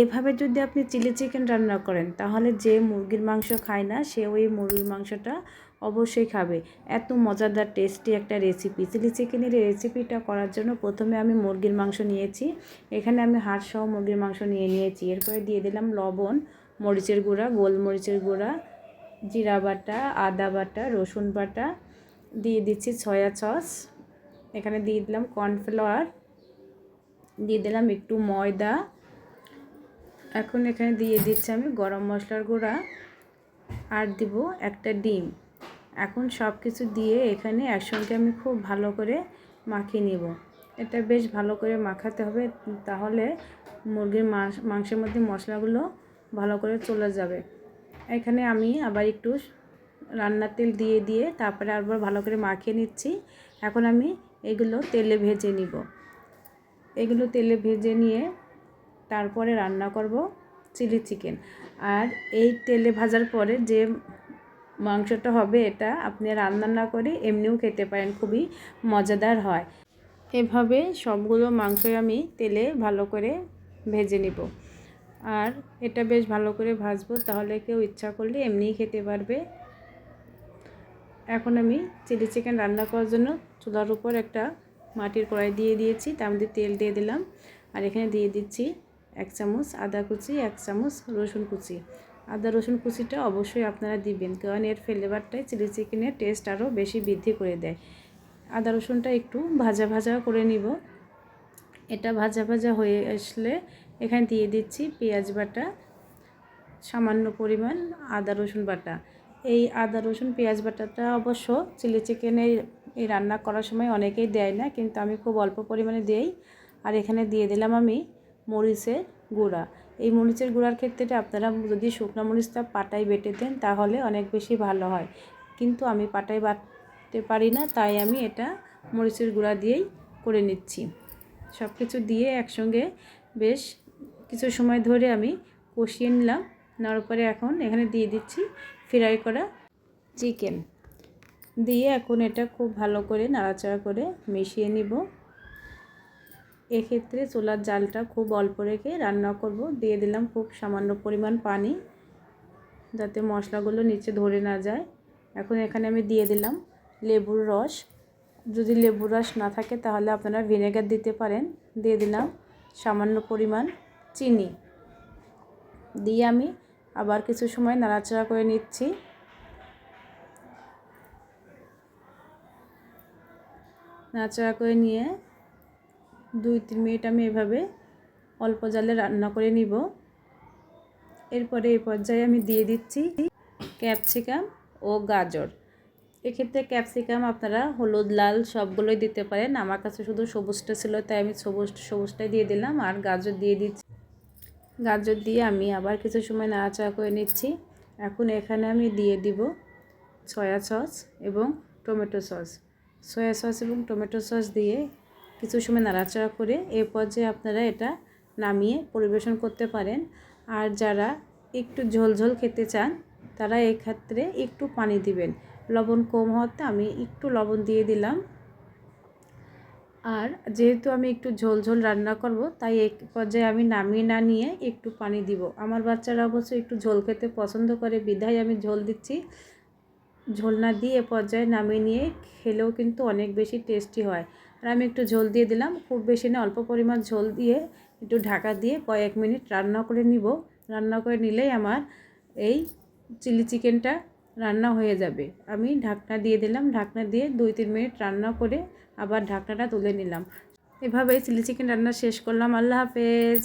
এভাবে যদি আপনি চিলি চিকেন রান্না করেন, তাহলে যে মুরগির মাংস খায় না, সে ওই মুরগির মাংসটা অবশ্যই খাবে। এত মজাদার টেস্টি একটা রেসিপি চিলি চিকেনের রেসিপিটা করার জন্য প্রথমে আমি মুরগির মাংস নিয়েছি। এখানে আমি হাড়সহ মুরগির মাংস নিয়ে নিয়েছি। এরপরে দিয়ে দিলাম লবণ, মরিচের গুঁড়া, গোলমরিচের গুঁড়া, জিরা বাটা, আদা বাটা, রসুন বাটা। দিয়ে দিচ্ছি সয়া সস। এখানে দিয়ে দিলাম কর্নফ্লাওয়ার। দিয়ে দিলাম একটু ময়দা। এখন এখানে দিয়ে দিচ্ছি আমি গরম মশলার গুঁড়া আর দিব একটা ডিম। এখন সব কিছু দিয়ে এখানে একসঙ্গে আমি খুব ভালো করে মাখিয়ে নিব। এটা বেশ ভালো করে মাখাতে হবে, তাহলে মুরগির মাংসের মধ্যে মশলাগুলো ভালো করে চলে যাবে। এখানে আমি আবার একটু রান্নার তেল দিয়ে দিয়ে তারপরে আবার ভালো করে মাখিয়ে নিচ্ছি। এখন আমি এগুলো তেলে ভেজে নিব। এগুলো তেলে ভেজে নিয়ে তারপরে রান্না করব চিলি চিকেন। আর এই তেলে ভাজার পরে যে মাংসটা হবে এটা আপনি রান্না না করে এমনিও খেতে পারেন, খুবই মজাদার হয়। এভাবে সবগুলো মাংসই আমি তেলে ভালো করে ভেজে নিব। আর এটা বেশ ভালো করে ভাজবো, তাহলে কেউ ইচ্ছা করলে এমনিই খেতে পারবে। এখন আমি চিলি চিকেন রান্না করার জন্য চুলার উপর একটা মাটির কড়াই দিয়ে দিয়েছি, তার মধ্যে তেল দিয়ে দিলাম। আর এখানে দিয়ে দিচ্ছি এক চামচ আদা কুচি, এক চামচ রসুন কুচি। আদা রসুন কুচিটা অবশ্যই আপনারা দিবেন, কারণ এর ফ্লেভারটাই চিলি চিকেনের টেস্ট আরও বেশি বৃদ্ধি করে দেয়। আদা রসুনটা একটু ভাজা ভাজা করে নিব। এটা ভাজা ভাজা হয়ে আসলে এখানে দিয়ে দিচ্ছি পেঁয়াজ বাটা, সামান্য পরিমাণ আদা রসুন বাটা। এই আদা রসুন পেঁয়াজ বাটাটা অবশ্য চিলি চিকেনের এই রান্না করার সময় অনেকেই দেয় না, কিন্তু আমি খুব অল্প পরিমাণে দেই। আর এখানে দিয়ে দিলাম আমি মরিচের গুঁড়া। এই মরিচের গুঁড়ার ক্ষেত্রে আপনারা যদি শুকনো মরিচটা পাটায় বেটে দেন, তাহলে অনেক বেশি ভালো হয়। কিন্তু আমি পাটায় বাটতে পারি না, তাই আমি এটা মরিচের গুঁড়া দিয়েই করে নিচ্ছি। সব কিছু দিয়ে একসঙ্গে বেশ কিছু সময় ধরে আমি কষিয়ে নিলাম। নেওয়ার পরে এখন এখানে দিয়ে দিচ্ছি ফ্রাই করা চিকেন। দিয়ে এখন এটা খুব ভালো করে নাড়াচাড়া করে মিশিয়ে নিব। এক্ষেত্রে চুলার জালটা খুব অল্প রেখে রান্না করব। দিয়ে দিলাম খুব সামান্য পরিমাণ পানি, যাতে মশলাগুলো নিচে ধরে না যায়। এখন এখানে আমি দিয়ে দিলাম লেবুর রস। যদি লেবুর রস না থাকে তাহলে আপনারা ভিনেগার দিতে পারেন। দিয়ে দিলাম সামান্য পরিমাণ চিনি। দিয়ে আমি আবার কিছু সময় নাড়াচাড়া করে নিচ্ছি। নাড়াচাড়া করে নিয়ে দুই, তিন মিনিট আমি এভাবে অল্প জালে রান্না করে নিব। এরপরে এই পর্যায়ে আমি দিয়ে দিচ্ছি ক্যাপসিকাম ও গাজর। এক্ষেত্রে ক্যাপসিকাম আপনারা হলুদ, লাল সবগুলোই দিতে পারেন। আমার কাছে শুধু সবুজটা ছিল, তাই আমি সবুজ, সবুজটাই দিয়ে দিলাম আর গাজর দিয়ে দিচ্ছি। গাজর দিয়ে আমি আবার কিছু সময় নাড়াচাড়া করে নিচ্ছি। এখন এখানে আমি দিয়ে দিব সয়া সস এবং টমেটো সস। সয়া সস এবং টমেটো সস দিয়ে কিছু সময় নাড়াচাড়া করে এ পর্যায়ে আপনারা এটা নামিয়ে পরিবেশন করতে পারেন। আর যারা একটু ঝোলঝোল খেতে চান, তারা এক্ষেত্রে একটু পানি দিবেন। লবণ কম হওয়াতে আমি একটু লবণ দিয়ে দিলাম। আর যেহেতু আমি একটু ঝোল ঝোল রান্না করব, তাই এক পর্যায়ে আমি নামিয়ে না নিয়ে একটু পানি দিব। আমার বাচ্চারা অবশ্য একটু ঝোল খেতে পছন্দ করে, বিধায় আমি ঝোল দিচ্ছি। ঝোল না দিয়ে এ পর্যায়ে নামিয়ে নিয়ে খেলেও কিন্তু অনেক বেশি টেস্টি হয়। আর আমি একটু ঝোল দিয়ে দিলাম, খুব বেশি না, অল্প পরিমাণ ঝোল দিয়ে একটু ঢাকা দিয়ে কয়েক মিনিট রান্না করে নিব। রান্না করে নিলেই আমার এই চিলি চিকেনটা রান্না হয়ে যাবে। আমি ঢাকনা দিয়ে দিলাম, ঢাকনা দিয়ে দুই তিন মিনিট রান্না করে আবার ঢাকনাটা তুলে নিলাম। এভাবেই চিলি চিকেন রান্না শেষ করলাম। আল্লাহ হাফেজ।